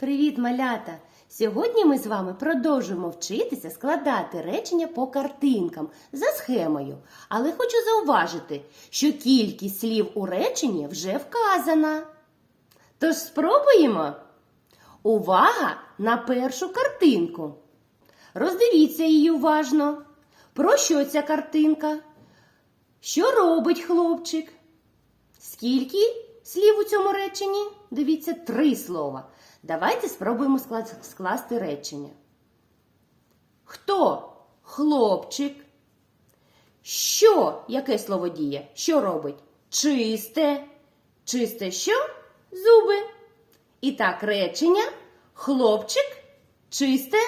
Привіт, малята! Сьогодні ми з вами продовжуємо вчитися складати речення по картинкам за схемою. Але хочу зауважити, що кількість слів у реченні вже вказана. Тож спробуємо. Увага на першу картинку. Роздивіться її уважно. Про що ця картинка? Що робить хлопчик? Скільки слів у цьому реченні? Дивіться, три слова. Давайте спробуємо скласти речення. Хто? Хлопчик. Що? Яке слово діє? Що робить? Чисте. Чисте що? Зуби. І так, речення. Хлопчик, чисте,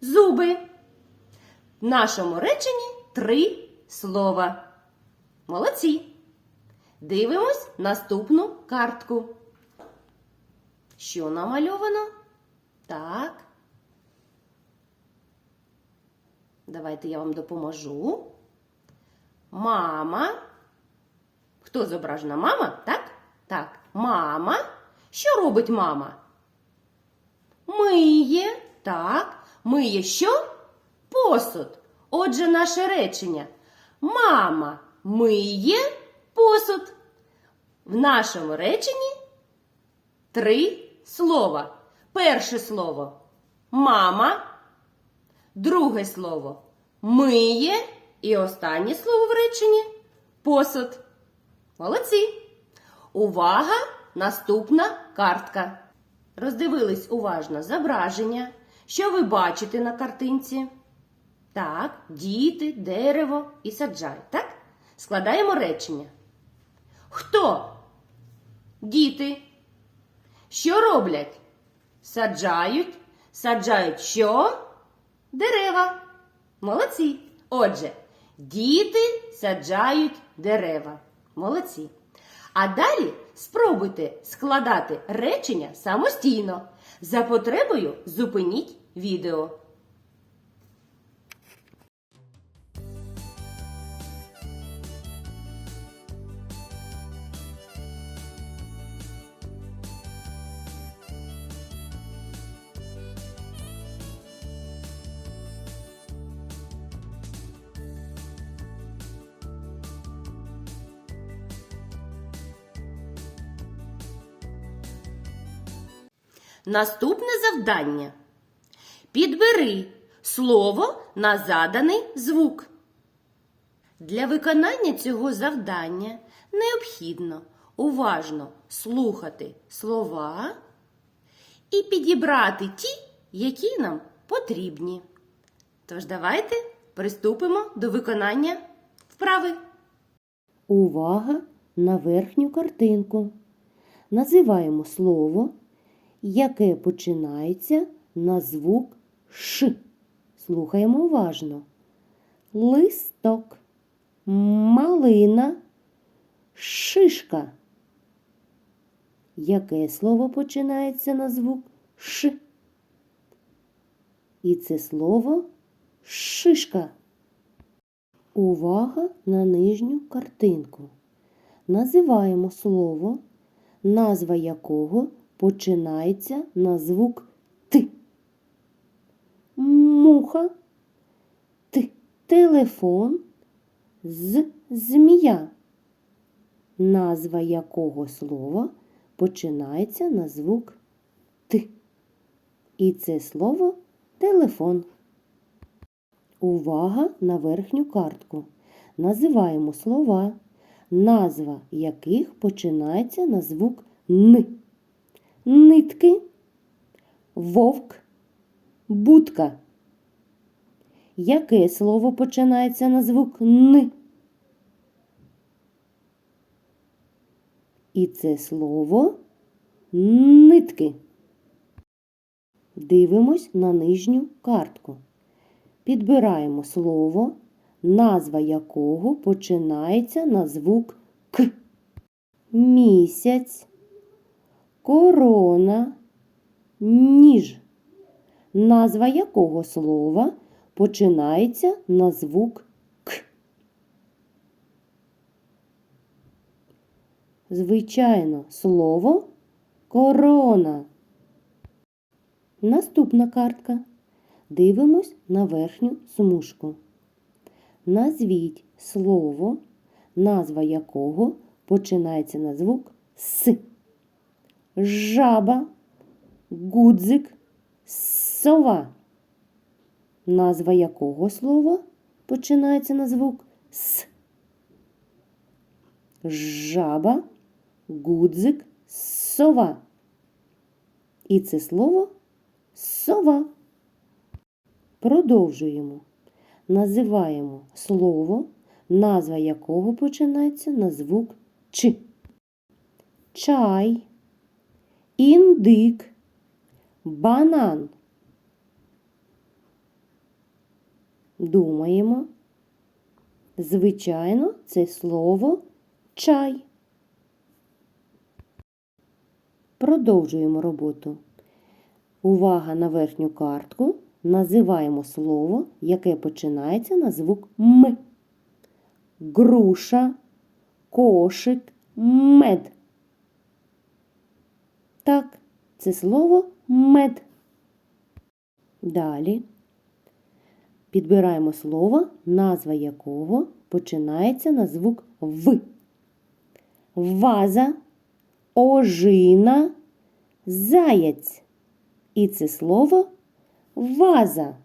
зуби. В нашому реченні три слова. Молодці. Дивимось наступну картку. Що намальовано? Так. Давайте я вам допоможу. Мама. Хто зображена? Мама? Так? Так. Мама. Що робить мама? Миє. Так. Миє що? Посуд. Отже, наше речення. Мама миє посуд. В нашому реченні три слова. Перше слово мама, друге слово миє і останнє слово в реченні посуд. Молодці. Увага! Наступна картка. Роздивились уважно зображення. Що ви бачите на картинці? Так, діти, дерево і саджають. Так? Складаємо речення. Хто? Діти. Що роблять? Саджають. Саджають що? Дерева. Молодці. Отже, діти саджають дерева. Молодці. А далі спробуйте складати речення самостійно. За потребою зупиніть відео. Наступне завдання. Підбери слово на заданий звук. Для виконання цього завдання необхідно уважно слухати слова і підібрати ті, які нам потрібні. Тож давайте приступимо до виконання вправи. Увага на верхню картинку. Називаємо слово, яке починається на звук Ш. Слухаємо уважно. Листок, малина, шишка. Яке слово починається на звук Ш? І це слово шишка. Увага на нижню картинку. Називаємо слово, назва якого починається на звук Т. Муха, Т. Телефон, з змія. Назва якого слова починається на звук Т. І це слово телефон. Увага на верхню картку. Називаємо слова, назва яких починається на звук Н. Нитки, вовк, будка. Яке слово починається на звук Н? І це слово нитки. Дивимось на нижню картку. Підбираємо слово, назва якого починається на звук К. Місяць, корона, ніж. Назва якого слова починається на звук К. Звичайно, слово корона. Наступна картка. Дивимось на верхню смужку. Назвіть слово, назва якого починається на звук С. Жаба, гудзик, сова. Назва якого слова починається на звук С. Жаба, гудзик, сова. І це слово сова. Продовжуємо. Називаємо слово, назва якого починається на звук Ч. Чай, індик, банан. Думаємо. Звичайно, це слово чай. Продовжуємо роботу. Увага на верхню картку. Називаємо слово, яке починається на звук М. Груша, кошик, мед. Так, це слово мед. Далі підбираємо слово, назва якого починається на звук В. Ваза, ожина, заяць. І це слово ваза.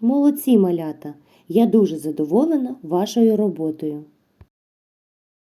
Молодці малята! Я дуже задоволена вашою роботою.